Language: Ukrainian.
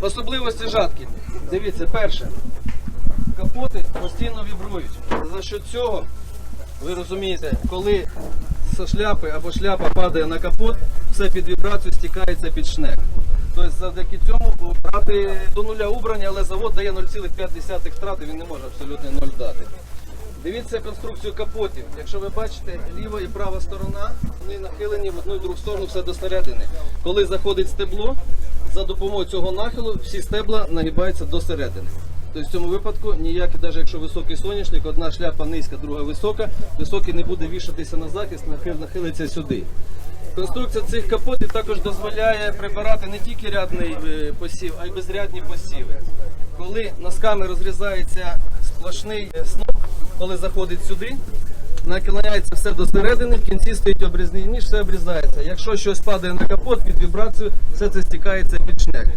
Особливості жатки. Дивіться, перше. Капоти постійно вібрують. За що цього, ви розумієте, коли з шляпи або шляпа падає на капот, все під вібрацію стікається під шнек. Тобто завдяки цьому брати до нуля убрання, але завод дає 0,5 втрати, він не може абсолютно нуль дати. Дивіться конструкцію капотів. Якщо ви бачите, ліва і права сторона, вони нахилені в одну і другу сторону все до середини. Коли заходить стебло, за допомогою цього нахилу всі стебла нагибаються до середини. Тобто в цьому випадку ніякий, навіть якщо високий соняшник, одна шляпа низька, друга висока, високий не буде вішатися на захист, нахил нахилиться сюди. Конструкція цих капотів також дозволяє прибирати не тільки рядний е, посів, а й безрядні посіви. Коли носками розрізається сплошний е, сноп, коли заходить сюди, наклоняється все до середини, в кінці стоїть обрізний ніж, все обрізається. Якщо щось падає на капот під вібрацію, все це стікається під шнек.